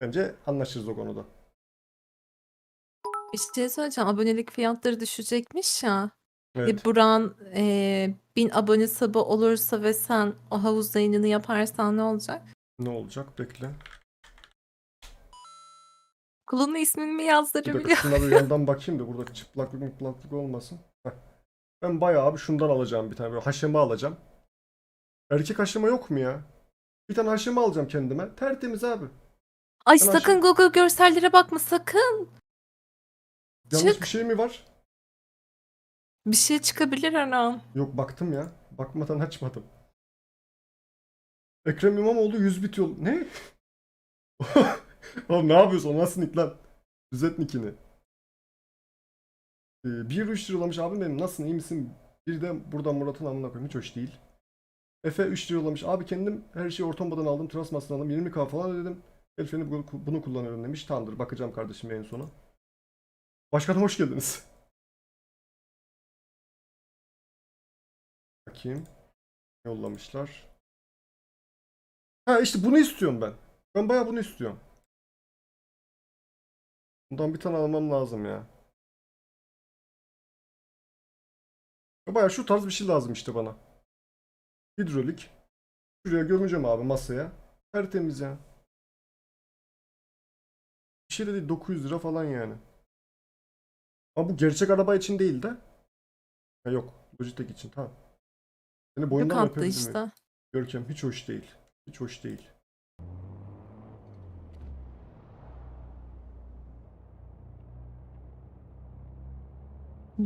Bence anlaşırız o konuda. Bir şey söyleyeceğim. Abonelik fiyatları düşecekmiş ya. Evet. E, Buran e, bin abone sabı olursa ve sen o havuz yayınını yaparsan ne olacak? Ne olacak? Bekle. Kulunun ismini mi Bir dakika yazdırabiliyor? şuna bir yandan bakayım da burada çıplaklık mıplaklık olmasın. Heh. Ben bayağı abi şundan alacağım bir tane. Böyle haşeme alacağım. Erkek haşeme yok mu ya? Bir tane haşeme alacağım kendime. Tertemiz abi. Ay Ben sakın Google görsellere bakma sakın. Yanlış Çık. bir şey mi var? Bir şey çıkabilir her an. Yok baktım ya. Bakmadan açmadım. Ekrem İmamoğlu 100 bit yol. Ne? Oğlum ne yapıyorsun? O nasıl nick lan? Düzelt nickini. Ee, bir 3 lira yollamış. Abi benim nasılsın iyi misin? Bir de buradan Murat'ın amına koyayım. Hiç hoş değil. Efe 3 lira yollamış. Abi kendim her şeyi ortambadan aldım. Trasmas'tan aldım. 20k falan ödedim. El freni bunu, bunu kullanıyorum demiş. Tamamdır. Bakacağım kardeşim en sona. Başkanım hoş geldiniz. Bakayım. Yollamışlar. Ha işte bunu istiyorum ben. Ben bayağı bunu istiyorum. Bundan bir tane almam lazım ya. Ya Bayağı şu tarz bir şey lazım işte bana. Hidrolik. Şuraya gömeceğim abi masaya. Tertemiz ya. Bir şey de değil 900 lira falan yani. Ama bu gerçek araba için değil de. Ha yok. Logitech için tamam. Seni Yok boyundan öpebilir miyim? işte. Görkem hiç hoş değil. Hiç hoş değil.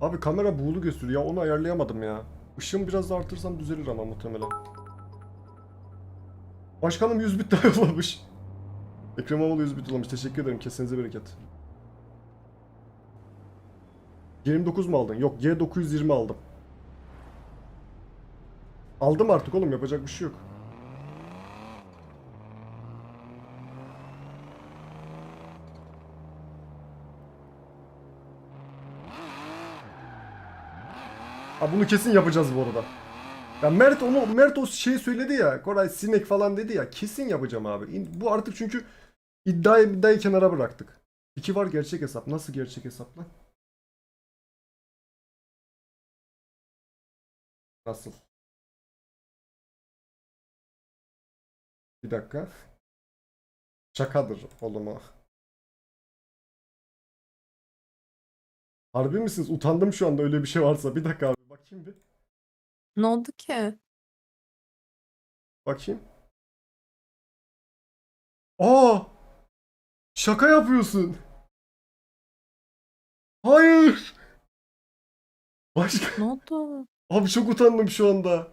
Abi kamera buğulu gösteriyor ya onu ayarlayamadım ya. Işığımı biraz da artırsam düzelir ama muhtemelen. Başkanım 100 bit daha yollamış. Ekrem İmamoğlu 100 bit yollamış. Teşekkür ederim. Kesinize bereket. G29 mu aldın? Yok G920 aldım. Aldım artık oğlum yapacak bir şey yok. Ha bunu kesin yapacağız bu arada. Ya Mert onu Mert o şey söyledi ya. Koray sinek falan dedi ya. Kesin yapacağım abi. Bu artık çünkü iddiayı iddiayı kenara bıraktık. İki var gerçek hesap. Nasıl gerçek hesap lan? Nasıl? Bir dakika. Şakadır oğlum o. Harbi misiniz? Utandım şu anda öyle bir şey varsa. Bir dakika abi bakayım bir. Ne oldu ki? Bakayım. Aa! Şaka yapıyorsun. Hayır. Başka. Ne oldu? Abi çok utandım şu anda.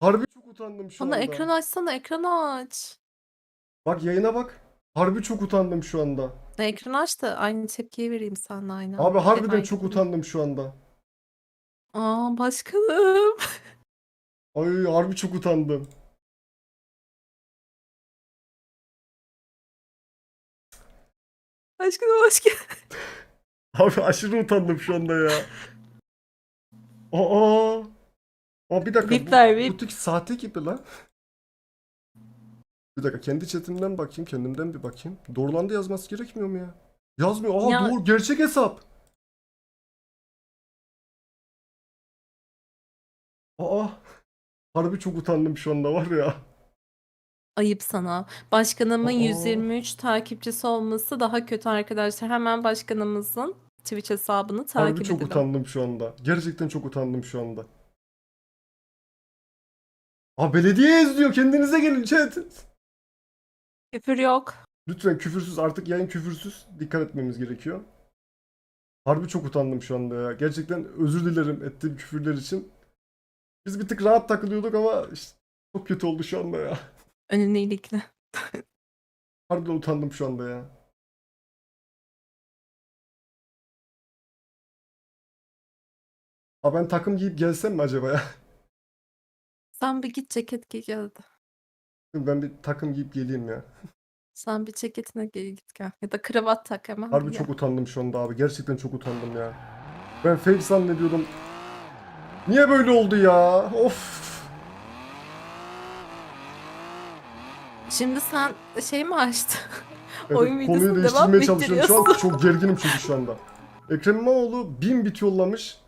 Harbi çok utandım şu Bana anda. ekran açsana ekranı aç. Bak yayına bak. Harbi çok utandım şu anda. Ne ekran aç da aynı tepkiyi vereyim seninle aynı. Abi anda. harbiden Fena çok utandım şu anda. Aa başkanım. Ay harbi çok utandım. Başkanım hoş geldin. Abi aşırı utandım şu anda ya. Aa. Aa bir dakika. Bu, Bipler, bu bip. tip sahte gibi lan. Bir dakika kendi chatimden bakayım. Kendimden bir bakayım. Doğrulandı yazması gerekmiyor mu ya? Yazmıyor. Aa Ya- doğru. Gerçek hesap. Aa. Harbi çok utandım şu anda var ya. Ayıp sana. Başkanımın Aa. 123 takipçisi olması daha kötü arkadaşlar. Hemen başkanımızın Twitch hesabını Harbi takip çok edelim. utandım şu anda. Gerçekten çok utandım şu anda. Aa belediye izliyor. Kendinize gelin chat. Küfür yok. Lütfen küfürsüz artık yayın küfürsüz. Dikkat etmemiz gerekiyor. Harbi çok utandım şu anda ya. Gerçekten özür dilerim ettiğim küfürler için. Biz bir tık rahat takılıyorduk ama işte çok kötü oldu şu anda ya. Önüne iyilikle. Harbiden utandım şu anda ya. Ha ben takım giyip gelsem mi acaba ya? Sen bir git ceket giy gel. hadi. Ben bir takım giyip geleyim ya. Sen bir ceketine giy git gel. Ya da kravat tak hemen. Harbi çok gel. utandım şu anda abi. Gerçekten çok utandım ya. Ben fake zannediyordum. Niye böyle oldu ya? Of. Şimdi sen şey mi açtın? Evet, Oyun konuyu devam değiştirmeye çalışıyorum şu an. Çok gerginim çünkü şu anda. Ekrem İmamoğlu 1000 bit yollamış.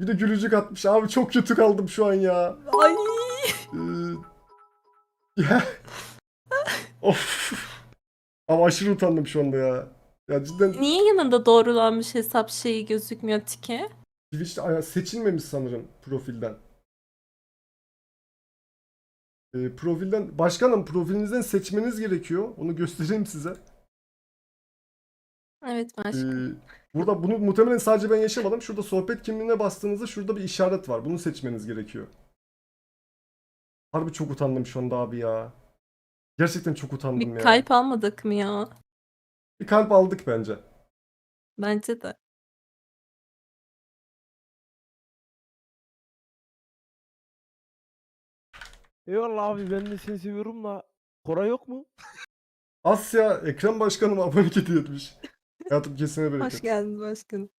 Bir de gülücük atmış. Abi çok kötü kaldım şu an ya. Ay. Ee, ya. of. Ama aşırı utandım şu anda ya. Ya cidden Niye yanında doğrulanmış hesap şeyi gözükmüyor tiki? Twitch'te aya- seçilmemiş sanırım profilden. Ee, profilden başkanım profilinizden seçmeniz gerekiyor. Onu göstereyim size. Evet Ee, başka. burada bunu muhtemelen sadece ben yaşamadım. Şurada sohbet kimliğine bastığınızda şurada bir işaret var. Bunu seçmeniz gerekiyor. Harbi çok utandım şu anda abi ya. Gerçekten çok utandım Bir ya. kalp almadık mı ya? Bir kalp aldık bence. Bence de. Eyvallah abi ben de seni seviyorum da Koray yok mu? Asya Ekrem Başkanım abonelik hediye etmiş. Hayatım kesine bereket. Hoş geldin başkanım.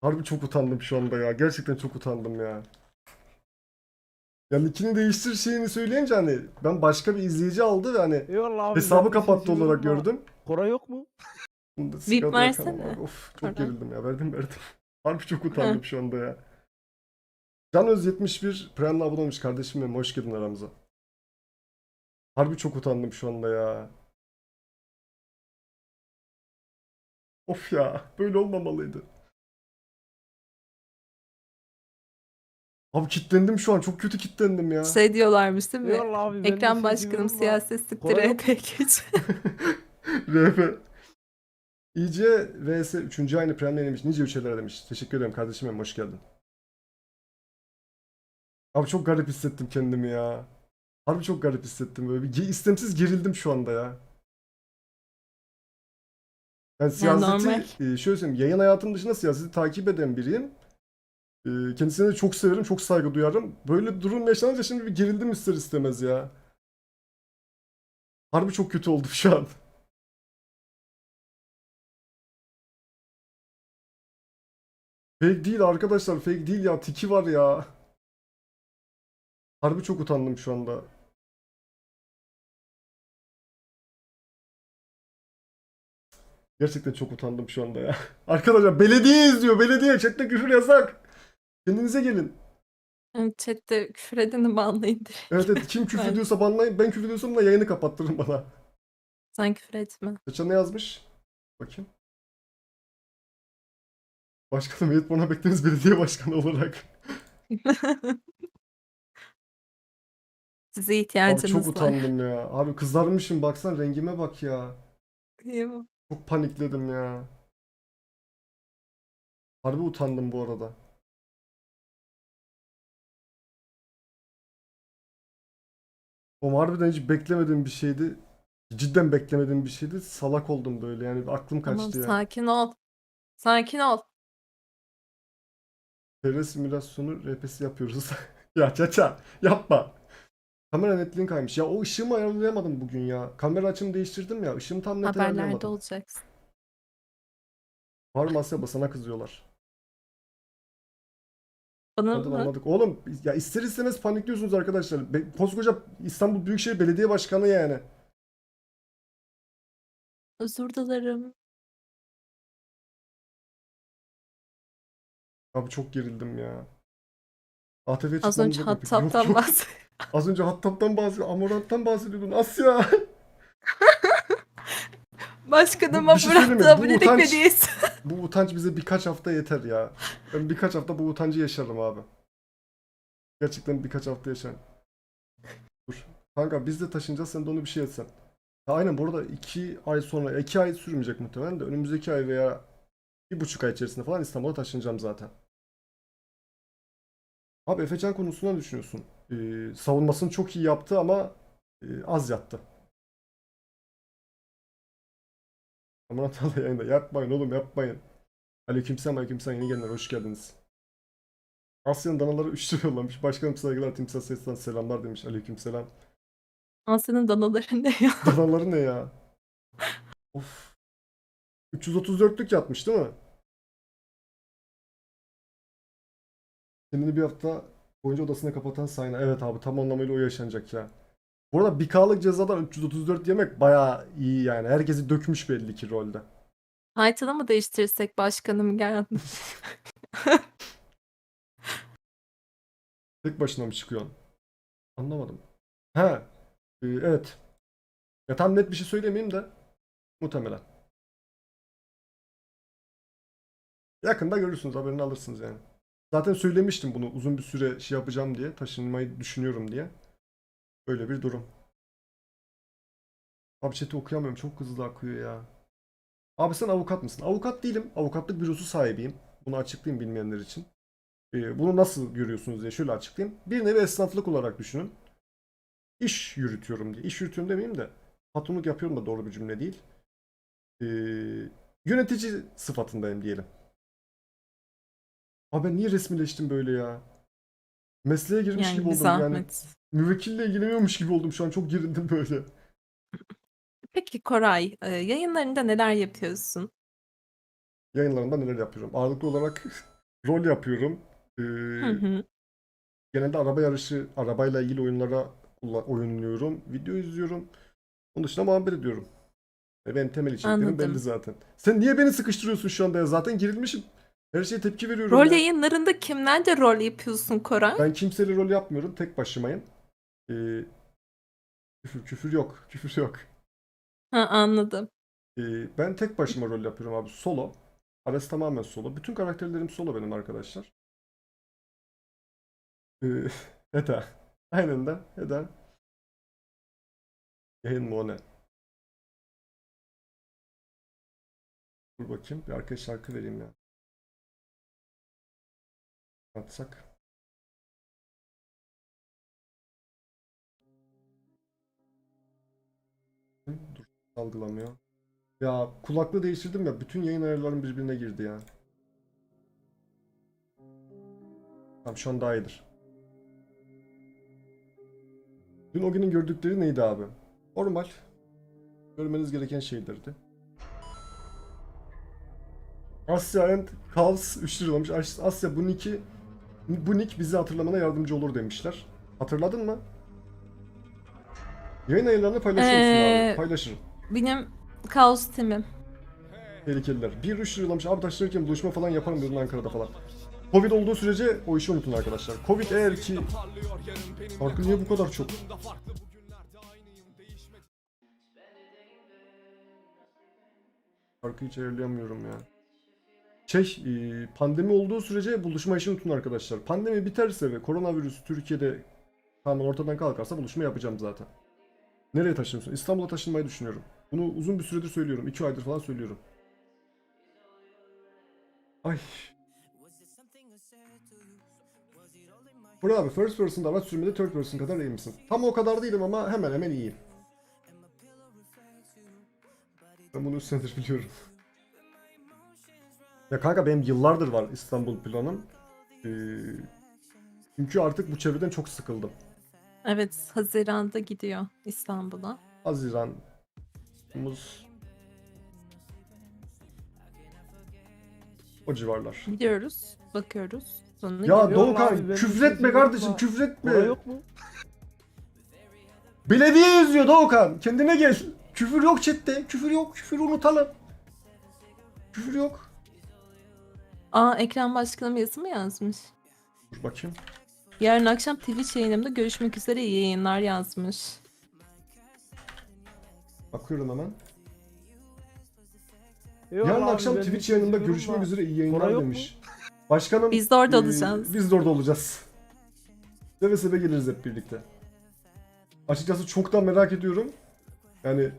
Harbi çok utandım şu anda ya. Gerçekten çok utandım ya. Yani ikini değiştir şeyini söyleyince hani ben başka bir izleyici aldı ve hani Eyvallah abi ben hesabı de seni kapattı seviyorum olarak da gördüm. Koray yok mu? Bunu da Bip sigara yakalım versene. abi. Of çok Oradan. gerildim ya. Verdim verdim. Harbi çok utandım şu anda ya. Can Öz 71 Prem'le abone olmuş kardeşim benim. Hoş geldin aramıza. Harbi çok utandım şu anda ya. Of ya. Böyle olmamalıydı. Abi kitlendim şu an. Çok kötü kitlendim ya. Şey diyorlarmış değil mi? Eyvallah abi ben de seni başkanım seviyorum da siyasetliktir Koray yok. EPK'ci. RP. İyice vs 3. aynı Prem'le yenilmiş. Nice üçelere demiş. Teşekkür ederim kardeşim benim. Hoş geldin. Abi çok garip hissettim kendimi ya. Harbi çok garip hissettim böyle. Bir istemsiz gerildim şu anda ya. Ben siyaseti, e, şöyle söyleyeyim, yayın hayatım dışında siyaseti takip eden biriyim. E, Kendisine de çok severim, çok saygı duyarım. Böyle bir durum yaşanınca şimdi bir gerildim ister istemez ya. Harbi çok kötü oldum şu an. Fake değil arkadaşlar, fake değil ya, tiki var ya. Harbi çok utandım şu anda. Gerçekten çok utandım şu anda ya. Arkadaşlar belediye izliyor, belediye. Chatte küfür yasak. Kendinize gelin. Evet, Chat'te küfür edeni banlayın direkt. Evet evet kim küfür Ben- ediyorsa banlayın. Ben küfür ediyorsam da yayını kapattırın bana. Sen küfür etme. Saça ne yazmış? Bakayım. Başkanım evet bana bekleriz belediye başkanı olarak. Size Abi çok var. utandım ya. Abi kızarmışım baksan rengime bak ya. Çok panikledim ya. Harbi utandım bu arada. Oğlum harbiden hiç beklemediğim bir şeydi. Cidden beklemediğim bir şeydi. Salak oldum böyle yani aklım Tamam kaçtı ya. sakin ol. Sakin ol. TR simülasyonu RP'si yapıyoruz. ya çaça yapma. Kamera netliğin kaymış. Ya o ışığımı ayarlayamadım bugün ya. Kamera açımı değiştirdim ya. Işığımı tam net Haberlerde ayarlayamadım. olacaksın. Var Masya basana kızıyorlar. Bana Anladık mı? anladık. Oğlum ya ister istemez panikliyorsunuz arkadaşlar. Be- koskoca İstanbul Büyükşehir Belediye Başkanı yani. Özür dilerim. Abi çok gerildim ya. ATV Az çıkmamız önce? Yok, yok. bahsediyorum. Az önce Hattab'dan bahsediyordun. Amorant'tan bahsediyordun. Asya. Başkanıma Bir şey söyleyeyim mi? bıraktı Bu abonelik utanç- hediyesi. Bu utanç bize birkaç hafta yeter ya. Ben birkaç hafta bu utancı yaşarım abi. Gerçekten birkaç hafta yaşarım. Dur. Kanka biz de taşınacağız sen de onu bir şey etsen. Ya aynen bu arada iki ay sonra, iki ay sürmeyecek muhtemelen de önümüzdeki ay veya bir buçuk ay içerisinde falan İstanbul'a taşınacağım zaten. Abi Efecan konusunda ne düşünüyorsun? Ee, savunmasını çok iyi yaptı ama e, az yattı. Aman Tanrı yayında yapmayın oğlum yapmayın. Aleykümselam aleykümselam yeni gelenler hoş geldiniz. Asya'nın danaları 3 lira yollamış. Başkanım saygılar timsah sesten selamlar demiş. Aleykümselam. Asya'nın danaları ne ya? Danaları ne ya? Of. 334'lük yatmış değil mi? Kendini bir hafta boyunca odasına kapatan Sayna. Evet abi tam anlamıyla o yaşanacak ya. Bu arada 1K'lık cezadan 334 yemek bayağı iyi yani. Herkesi dökmüş belli ki rolde. Title'ı mı değiştirsek başkanım geldi. Tek başına mı çıkıyorsun? Anlamadım. Ha, e, evet. Ya tam net bir şey söylemeyeyim de muhtemelen. Yakında görürsünüz haberini alırsınız yani. Zaten söylemiştim bunu uzun bir süre şey yapacağım diye, taşınmayı düşünüyorum diye. Böyle bir durum. Abi chat'i okuyamıyorum çok hızlı akıyor ya. Abi sen avukat mısın? Avukat değilim. Avukatlık bürosu sahibiyim. Bunu açıklayayım bilmeyenler için. Ee, bunu nasıl görüyorsunuz diye şöyle açıklayayım. Bir nevi esnaflık olarak düşünün. İş yürütüyorum diye. İş yürütüyorum demeyeyim de patronluk yapıyorum da doğru bir cümle değil. Ee, yönetici sıfatındayım diyelim. Abi ben niye resmileştim böyle ya? Mesleğe girmiş Yani gibi bir oldum yani. zahmet. Müvekkille ilgileniyormuş gibi oldum şu an. Çok gerildim böyle. Peki Koray, e, yayınlarında neler yapıyorsun? Yayınlarımda neler yapıyorum? Ağırlıklı olarak rol yapıyorum. Ee, Hı hı. Genelde araba yarışı, arabayla ilgili oyunlara oynuyorum. Video izliyorum. Onun dışında muhabbet ediyorum. Ve benim temel içeriklerim Anladım. belli zaten. Sen niye beni sıkıştırıyorsun şu anda ya? Zaten gerilmişim. Her şeye tepki veriyorum Rol ya. yayınlarında kimlerle rol yapıyorsun Koray? Ben kimseyle rol yapmıyorum. Tek başımayım. Ee, küfür, küfür yok. Küfür yok. Ha, anladım. Ee, ben tek başıma rol yapıyorum abi. Solo. Ares tamamen solo. Bütün karakterlerim solo benim arkadaşlar. Ee, Eda. Aynen de. Eda. Yayın mı o ne? Dur bakayım. Bir arkaya şarkı vereyim ya. Atsak. Dur. Algılamıyor. Ya kulaklığı değiştirdim ya. Bütün yayın ayarlarım birbirine girdi ya. Tamam şu an daha iyidir. Dün o günün gördükleri neydi abi? Normal. Görmeniz gereken şeylerdi. Asya and Kals 3 liralamış. As- Asya bu nick'i bu nick bizi hatırlamana yardımcı olur demişler. Hatırladın mı? Yayın ayarlarını paylaşır mısın Ee, abi? Paylaşırım. Benim kaos timim. Tehlikeliler. Bir üç liralamış abi taşınırken buluşma falan yaparım dedin Ankara'da falan. Covid olduğu sürece o işi unutun arkadaşlar. Covid eğer ki... Farkı niye bu kadar çok? Farkı hiç ayarlayamıyorum ya. Şey, e, pandemi olduğu sürece buluşma işini unutun arkadaşlar. Pandemi biterse ve koronavirüs Türkiye'de tamamen ortadan kalkarsa buluşma yapacağım zaten. Nereye taşınıyorsun? İstanbul'a taşınmayı düşünüyorum. Bunu uzun bir süredir söylüyorum. 2 aydır falan söylüyorum. Ay. Burada abi first person'da araç sürmede third person kadar iyi misin? Tam o kadar değilim ama hemen hemen iyiyim. Ben bunu 3 senedir biliyorum. Ya kanka benim yıllardır var İstanbul planım. Ee, çünkü artık bu çevreden çok sıkıldım. Evet, Haziran'da gidiyor İstanbul'a. Haziran, Temmuz, o civarlar. Gidiyoruz, bakıyoruz. Sonra Ya gidiyoruz. Doğukan abi, ben küfür bir şey etme kardeşim söyleyeyim küfür etme. Para yok mu? Belediye yazıyor Doğukan kendine gel. Küfür yok chatte küfür yok küfür unutalım. Küfür yok. Aa, Ekrem Başkanım yazı mı yazmış? Dur bakayım. Yarın akşam Twitch yayınımda görüşmek üzere iyi yayınlar yazmış. Bakıyorum hemen. Eyvallah Yarın abi, akşam ben Twitch yayınında görüşmek üzere iyi yayınlar yok demiş. Başkanım Biz de orada eee, olacağız. Biz de orada olacağız. Seve seve geliriz hep birlikte. Açıkçası çok da merak ediyorum. Yani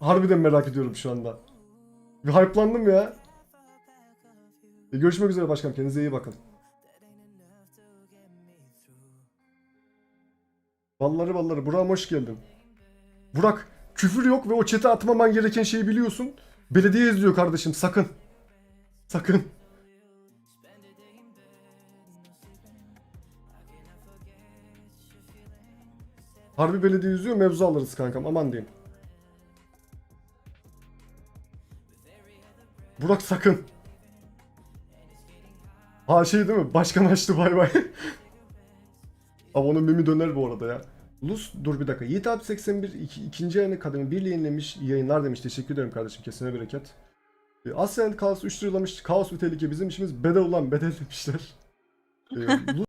harbiden merak ediyorum şu anda. Bir hype'landım ya. E, görüşmek üzere başkanım. Kendinize iyi bakın. Balları balları. Burak'ım hoş geldin. Burak küfür yok ve o çete atmaman gereken şeyi biliyorsun. Belediye izliyor kardeşim sakın. Sakın. Harbi belediye izliyor mevzu alırız kankam aman diyeyim. Burak sakın. Ha şey değil mi? Başkan açtı bay bay. Ama onun mimi döner bu arada ya. Lus dur bir dakika. Yiğit abi 81 iki, ikinci ayını kademi 1 yayınlamış. İyi yayınlar demiş. Teşekkür ederim kardeşim. Kesene bereket. E, Ascent Kaos 3 liralamış. Kaos bir tehlike. Bizim işimiz bedel ulan bedel demişler. E,